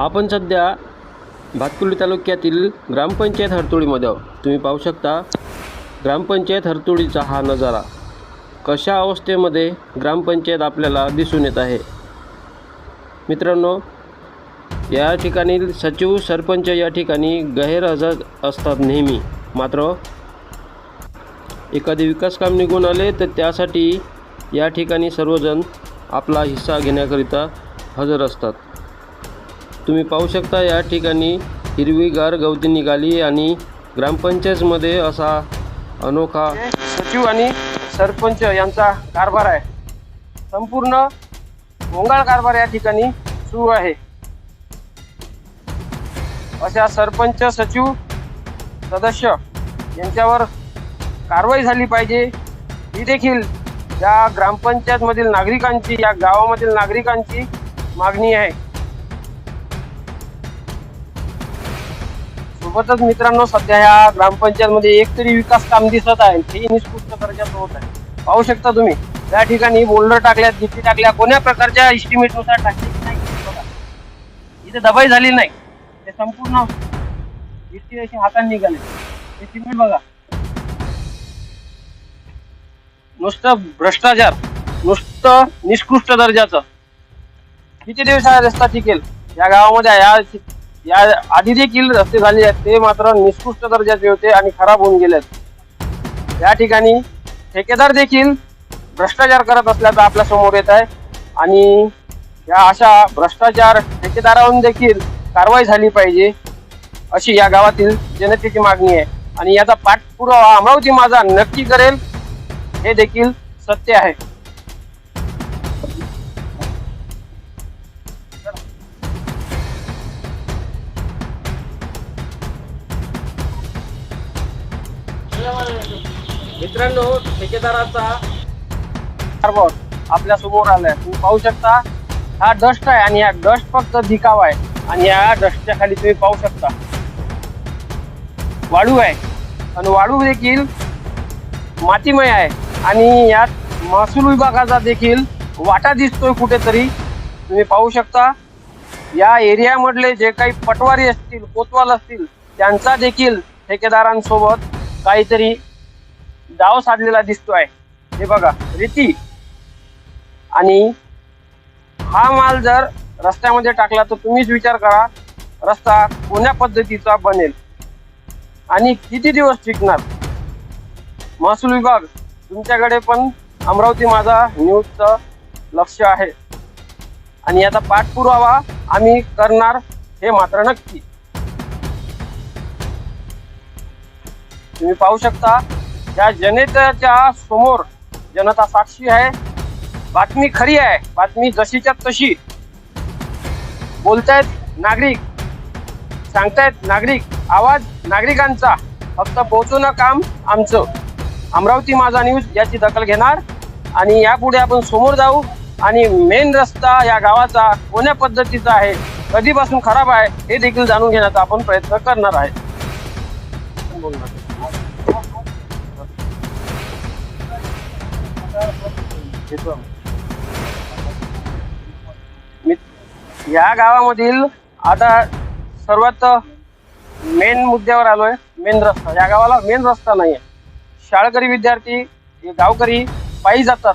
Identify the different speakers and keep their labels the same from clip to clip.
Speaker 1: आपण सध्या भातकुली तालुक्यातील ग्रामपंचायत हरतोळीमध्ये आहोत. तुम्ही पाहू शकता ग्रामपंचायत हरतोळीचा हा नजारा. कशा अवस्थेमध्ये ग्रामपंचायत आपल्याला दिसून येत आहे? मित्रांनो या ठिकाणी सचिव सरपंच या ठिकाणी गैरहजर असतात नेहमी. मात्र एखादे विकास काम निघून आले तर त्यासाठी या ठिकाणी सर्वजण आपला हिस्सा घेण्याकरिता हजर असतात. तुम्ही पाहू शकता या ठिकाणी हिरवीगार गवती निघाली आणि ग्रामपंचायतमध्ये असा अनोखा सचिव आणि सरपंच यांचा कारभार आहे. संपूर्ण गोंगाळ कारभार या ठिकाणी सुरू आहे. अशा सरपंच सचिव सदस्य यांच्यावर कारवाई झाली पाहिजे. ही देखील या ग्रामपंचायतमधील नागरिकांची या गावामधील नागरिकांची मागणी आहे. सोबतच मित्रांनो सध्या ह्या ग्रामपंचायतमध्ये एक तरी विकास काम दिसत आहे ते निष्कृष्ट दर्जाचं होत आहे. पाहू शकता तुम्ही त्या ठिकाणी बोल्डर टाकल्या गिट्टी टाकल्या कोण्या प्रकारच्या estimate नुसार टाकली नाही बघा. इथे दबाई झाली नाही. ते संपूर्ण गिट्टी अशी हाताने निघाली. हे सिमेंट बघा. नुसतं भ्रष्टाचार नुसतं निष्कृष्ट दर्जाचं. किती दिवस हा रस्ता टिकेल या गावामध्ये या या आधी देखील रस्ते झाले आहेत. ते मात्र निष्कृष्ट दर्जाचे होते आणि खराब होऊन गेले या ठिकाणी ठेकेदार देखील भ्रष्टाचार करत असल्याचं आपल्यासमोर येत आहे. आणि या अशा भ्रष्टाचार ठेकेदारावरून देखील कारवाई झाली पाहिजे अशी या गावातील जनतेची मागणी आहे. आणि याचा पाठपुरावा अमरावती माझा नक्की करेल हे देखील सत्य आहे. मित्रांनो ठेकेदाराचा आपल्यासमोर आलाय. तुम्ही पाहू शकता हा डस्ट आहे आणि या डस्ट फक्त दिखावा आहे. आणि या डस्टच्या खाली तुम्ही पाहू शकता. वाळू आहे. आणि वाळू देखील मातीमय आहे. आणि यात महसूल विभागाचा देखील वाटा दिसतोय कुठेतरी. तुम्ही पाहू शकता या एरियामधले जे काही पटवारी असतील कोतवाल असतील त्यांचा देखील ठेकेदारांसोबत काहीतरी डाव साधलेला दिसतोय. हे बघा रेती. आणि हा माल जर रस्त्यामध्ये टाकला तर तुम्हीच विचार करा रस्ता कोण्या पद्धतीचा बनेल? आणि किती दिवस टिकणार? महसूल विभाग तुमच्याकडे पण अमरावती माझा न्यूजचं लक्ष आहे. आणि याचा पाठपुरावा आम्ही करणार हे मात्र नक्की. तुम्ही पाहू शकता या जनतेच्या समोर जनता साक्षी आहे. बातमी खरी आहे बातमी जशीच्या तशी. बोलतायत नागरिक सांगतायत नागरिक आवाज नागरिकांचा. फक्त पोहोचवणं काम आमचं. अमरावती माझा न्यूज याची दखल घेणार आणि यापुढे आपण समोर जाऊ आणि मेन रस्ता या गावाचा कोण्या पद्धतीचा आहे कधीपासून खराब आहे हे देखील जाणून घेण्याचा आपण प्रयत्न करणार आहे. मी या गावामधील आता सर्वात मेन मुद्द्यावर आलोय मेन रस्ता. या गावाला मेन रस्ता नाही आहे शाळकरी विद्यार्थी हे गावकरी पायी जातात.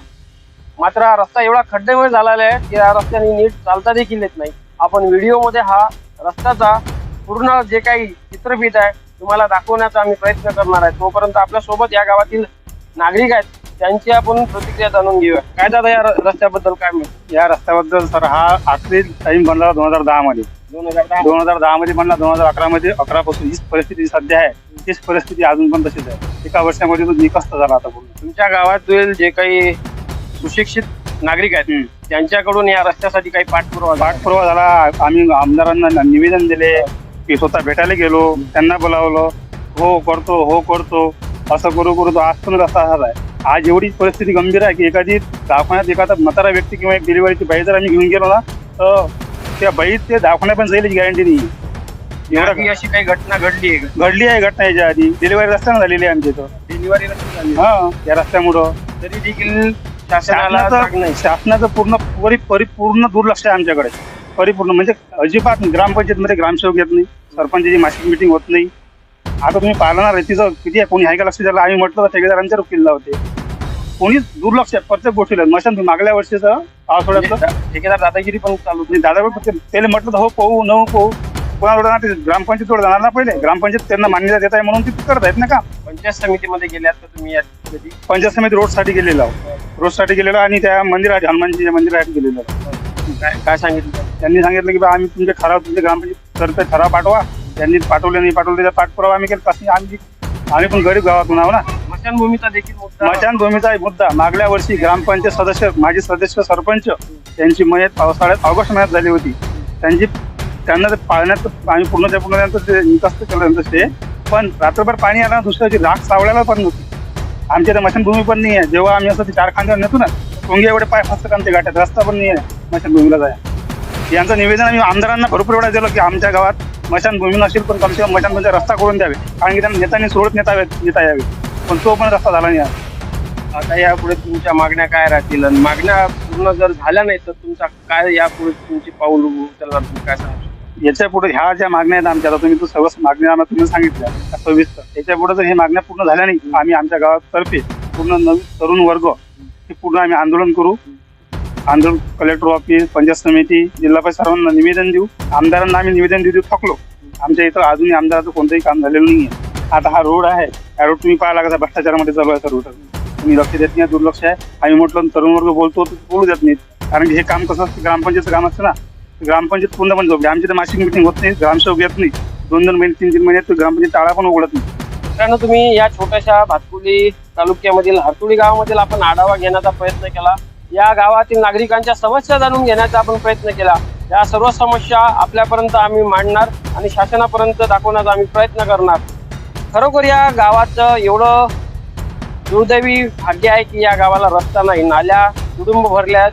Speaker 1: मात्र हा रस्ता एवढा खड्डेमुळे झालेला आहे की या रस्त्याने नीट चालता देखील येत नाही. आपण व्हिडिओमध्ये हा रस्त्याचा पूर्ण जे काही चित्रफित आहे तुम्हाला दाखवण्याचा आम्ही प्रयत्न करणार आहे. तोपर्यंत आपल्यासोबत या गावातील नागरिक आहेत. त्यांची आपण प्रतिक्रिया जाणून घेऊया. काय दादा या र- रस्त्याबद्दल काय म्हणतो
Speaker 2: या रस्त्याबद्दल सर हा आखरी टाइम बनला दोन हजार दहा मध्ये.
Speaker 1: दोन हजार दहा.
Speaker 2: दोन हजार दहा मध्ये बनला दोन हजार अकरा मध्ये अकरा पासून हीच परिस्थिती सध्या आहे. तीच परिस्थिती अजून पण तशीच आहे. एका वर्षामध्ये तो निकस्त झाला आता पूर्ण.
Speaker 1: तुमच्या गावातील जे काही सुशिक्षित नागरिक आहेत त्यांच्याकडून या रस्त्यासाठी काही पाठपुरावा झाला?
Speaker 2: पाठपुरावा झाला. आम्ही आमदारांना निवेदन दिले की स्वतः भेटायला गेलो त्यांना बोलावलं. हो करतो हो करतो. असं करू करू तो आज पण रस्ता असाच आहे. आज एवढी परिस्थिती गंभीर आहे की एखादी दवाखान्यात एखादा म्हातारा व्यक्ती किंवा एक डिलिव्हरीची बाई जर आम्ही घेऊन गेलो ना तर त्या बाईत ते दवाखान्यात पण जाईल गॅरंटी नाही. एवढा
Speaker 1: अशी काही घटना घडली आहे
Speaker 2: घडली आहे घटना याच्या आधी. डिलिव्हरी रस्त्यानं झालेली आहे आमच्या इथं
Speaker 1: डिलिव्हरी
Speaker 2: हा या रस्त्यामुळं.
Speaker 1: तरी देखील
Speaker 2: शासनाचं
Speaker 1: नाही.
Speaker 2: शासनाचं पूर्ण परि परिपूर्ण दुर्लक्ष आहे आमच्याकडे. परिपूर्ण म्हणजे अजिबात ग्रामपंचायतमध्ये ग्रामसेवक येत नाही. सरपंचाची मासिक मिटिंग होत नाही. आता तुम्ही पाहिलं ना रेतीचं किती आहे कोणी आहे का लक्ष द्यायला आम्ही म्हटलं तर ठेकेदारांच्या किल्ला होते. कोणीच दुर्लक्ष आहे प्रत्येक गोष्टीला. मशान मागल्या वर्षीचं पावसाळ्याचं
Speaker 1: म्हणजे ठेकेदार दादागिरी पण चालू
Speaker 2: आणि दादा त्याला म्हटलं तर हो पाहू न पाहू. कोणाला जाणार ते ग्रामपंचायत जाणार ना पहिले. ग्रामपंचायत त्यांना मान्यता देत आहे म्हणून ते करत आहेत ना का?
Speaker 1: पंचायत समितीमध्ये गेल्यात तर तुम्ही
Speaker 2: पंचायत समिती रोडसाठी गेलेलो. रोडसाठी गेलेलो आणि त्या मंदिरात हनुमानजी मंदिरासाठी गेलेलो.
Speaker 1: काय काय सांगितलं? त्यांनी?
Speaker 2: सांगितलं की बा आम्ही तुमचे ठराव तुमचे ग्रामपंचायत तर्फे ठराव पाठवा. त्यांनी पाठवले नाही पाठवले त्याचा पाठपुरावा आम्ही केला. तशी आम्ही आम्ही पण गरीब गावातून आहो ना.
Speaker 1: स्मशानभूमीचा देखील मुद्दा.
Speaker 2: स्मशानभूमीचा एक मुद्दा. मागल्या वर्षी ग्रामपंचायत सदस्य माजी सदस्य सरपंच त्यांची मयत पावसाळ्यात ऑगस्ट महिन्यात झाली होती. त्यांची त्यांना ते पाळण्यात आम्ही पूर्णच्या पूर्ण त्यांचं ते निकस्त केलं त्यांचं ते. पण रात्रभर पाणी आलं ना दुसऱ्या दिवशी राख सावळ्याला पण नव्हती. आमच्या इथे मशानभूमी पण नाही आहे जेव्हा आम्ही असं ते चार खांद्यावर नेतो ना टोंगे एवढे पाय फसतात आमच्या गाठ्यात. रस्ता पण नाही आहे मशानभूमीला जाय यांचं निवेदन आम्ही आमदारांना भरपूर वेळा दिलं की आमच्या गावात मशानभूमी नसेल पण कमसे कम मशानभूमीचा रस्ता करून द्यावे. कारण की त्यांना नेत्यांनी सोडत नेता नेता यावे. पण तो पण रस्ता झाला नाही.
Speaker 1: आता यापुढे तुमच्या मागण्या काय राहतील? आणि मागण्या पूर्ण जर झाल्या नाही तर तुमचा काय यापुढे तुमची पाऊल उचलणार तुम्ही काय सांगू
Speaker 2: याच्यापुढे ह्या ज्या मागण्या आहेत आमच्या आता तुम्ही तो सर्व मागण्या आम्हाला तुम्ही सांगितल्या सविस्तर. याच्यापुढे जर हे मागण्या पूर्ण झाल्या नाही आम्ही आमच्या गावातर्फे पूर्ण नवीन तरुण वर्ग हे पूर्ण आम्ही आंदोलन करू. आंदोलन कलेक्टर ऑफिस पंचायत समिती जिल्हा परिषद सर्वांना निवेदन देऊ. आमदारांना आम्ही निवेदन देऊ देऊ थकलो. आमच्या इथं अजूनही आमदाराचं कोणतंही काम झालेलं नाही आहे आता हा रोड आहे हा रोड तुम्ही पाहायला कसा भ्रष्टाचारामध्ये चालू आहे सर्व तुम्ही लक्ष देत नाही दुर्लक्ष आहे. आम्ही म्हटलं तरुण वर्ग बोलतो तर बोलू देत नाहीत. कारण की हे काम कसं असतं ग्रामपंचायतचं काम असतं ना. ग्रामपंचायत पूर्णपणे झोपली. आमची तर मासिक मिटिंग होत नाही ग्रामसेवक येत नाही. दोन दोन महिने तीन तीन महिने तर ग्रामपंचायत टाळा पण उघडत नाही.
Speaker 1: मित्रांनो तुम्ही या छोट्याशा भातकुली तालुक्यामधील हरतुळी गावामधील आपण आढावा घेण्याचा प्रयत्न केला. या गावातील नागरिकांच्या समस्या जाणून घेण्याचा आपण प्रयत्न केला. या सर्व समस्या आपल्यापर्यंत आम्ही मांडणार आणि शासनापर्यंत दाखवण्याचा आम्ही प्रयत्न करणार. खरोखर या गावाचं एवढं दुर्दैवी भाग्य आहे की या गावाला रस्ता नाही. नाल्या कुटुंब भरल्यात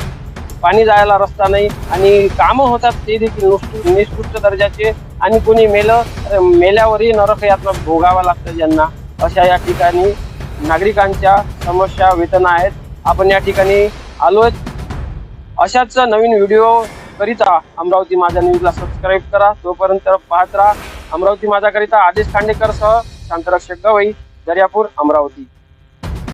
Speaker 1: पाणी जायला रस्ता नाही आणि कामं होतात ते देखील नुसत निष्कृष्ट दर्जाचे आणि कोणी मेलं मेल्यावरही नरक भोगावा भोगावं लागतं ज्यांना. अशा या ठिकाणी नागरिकांच्या समस्या वेतना आहेत. आपण या ठिकाणी आलोय. अशाच नवीन व्हिडिओ करिता अमरावती माझा न्यूजला सबस्क्राईब करा. तोपर्यंत पाहत राहा. अमरावती माझ्याकरिता आदेश खांडेकर सह शांतरक्षक गवई दर्यापूर अमरावती.